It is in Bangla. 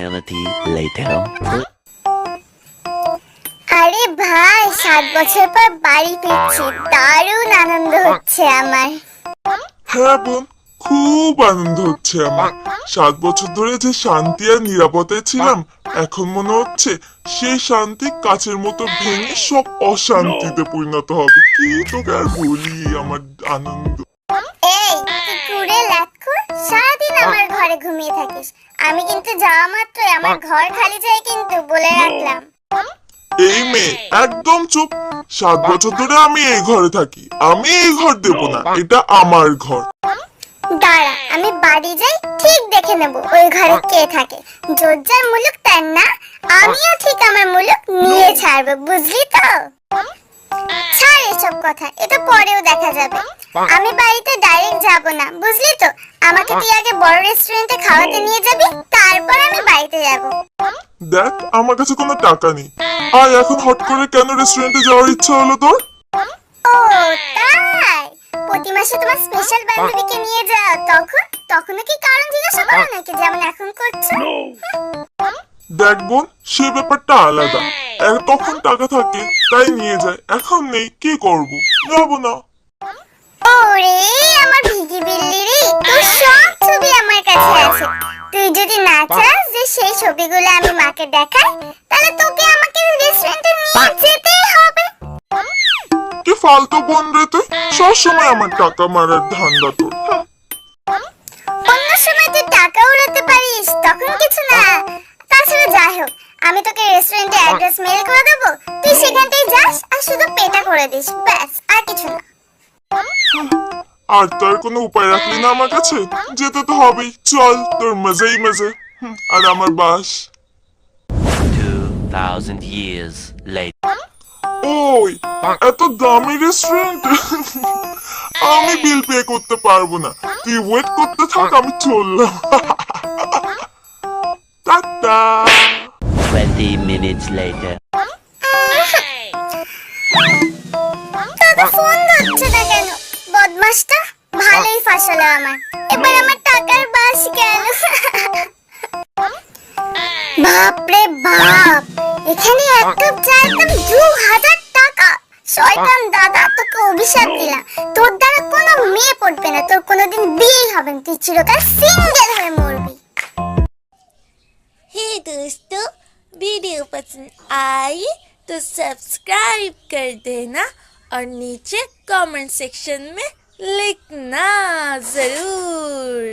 Eternity later. আরে ভাই সাত বছর পর বাড়ি ফিরছি। দারুণ আনন্দ হচ্ছে আমার। হ্যাঁ বোন খুব আনন্দ হচ্ছে আমার। সাত বছর ধরে যে শান্তি আর নিরাপত্তায় ছিলাম এখন মনে হচ্ছে সেই শান্তি কাছের মতো ভেঙে সব অশান্তিতে পরিণত হবে। কি তোকে আর বলি আমার আনন্দ। ঘরে ঘুমিয়ে থাকিস। আমি কিন্তু যাওয়া মাত্রই আমার ঘর খালি যায় কিন্তু বলে রাখলাম। এই মেয়ে একদম চুপ। সাত বছর ধরে আমি এই ঘরে থাকি। আমি এই ঘর দেব না এটা আমার ঘর। দাঁড়া আমি বাড়ি যাই ঠিক দেখে নেব ওই ঘরে কে থাকে। যোজ্জার মুলুক তার না আমিও ঠিক আমার মুলুক নিয়ে ছাড়বো বুঝলি তো? ছাড় এসব কথা এটা পরেও দেখা যাবে। আমি বাড়িতে ডাইরেক্ট যাব না বুঝলি তো? আমাকে তুই আগে বড় রেস্টুরেন্টে খাওয়াতে নিয়ে যাবি তারপর আমি বাড়িতে যাব। দেখ আমার কাছে কোনো টাকা নেই। আর এখন হট করে কেন রেস্টুরেন্টে যাওয়ার ইচ্ছা হলো তোর? ও তাই? প্রতি মাসে তোমার স্পেশাল বান্ধবীকে নিয়ে যাও তখন তখনও কি কারণ জিজ্ঞাসা করো নাকি যেমন এখন করছ? দেখ বোন সে ব্যাপারটা আলাদা। তখন টাকা থাকে তাই নিয়ে যায়। এখন নেই কি করব? যাব না। ওরে আমার ভিগি বিল্লি রে। তোর সব ছবি আমার কাছে আছে। তুই যদি না চাস যে সেই ছবিগুলো আমি মাকে দেখাই তাহলে তোকে আমাকে রেস্টুরেন্টে নিয়ে যেতেই হবে। কি ফালতু বোন রে তুই? সবসময় আমার টাকা মারার ধান্দা তোর। অন্য সময় তুই টাকা উড়াতে পারিস তখন কিছু না। হোক আমি তোকে রেস্টুরেন্টে অ্যাড্রেস মেল করে দেবো। তুই সেখানটাই যাস আর শুধু পেটা করে দিস ব্যাস আর কিছু না। আর তোর কোনো উপায় রাখলি না আমার কাছে? যেতে তো হবেই। চল তোর মজাই মজা। আর আমার বাস। thousand years later. ওই এত দামি রেস্টুরেন্ট আমি বিল পে করতে পারব না। তুই ওয়েট করতে থাক আমি চললাম। টাটা। minutes later. দাদা ফোন ধরছে না কেন? বদমাসটা ভালোই ফাঁসালো আমার এবার আমার টাকার বাস গেল বাপরে বাপ! এখানে এক কাপ চায়ের দাম দু হাজার টাকা। শয়তান দাদা তোকে অভিশাপ দিলাম। তোর দ্বারা কোনো মেয়ে পড়বে না। তোর কোনোদিন বিয়েই হবে না। তুই চিরকাল সিঙ্গেল হয়ে মরবি। হে দোস্ত वीडियो पसंद आई तो सब्सक्राइब कर देना और नीचे कमेंट सेक्शन में लिखना ज़रूर।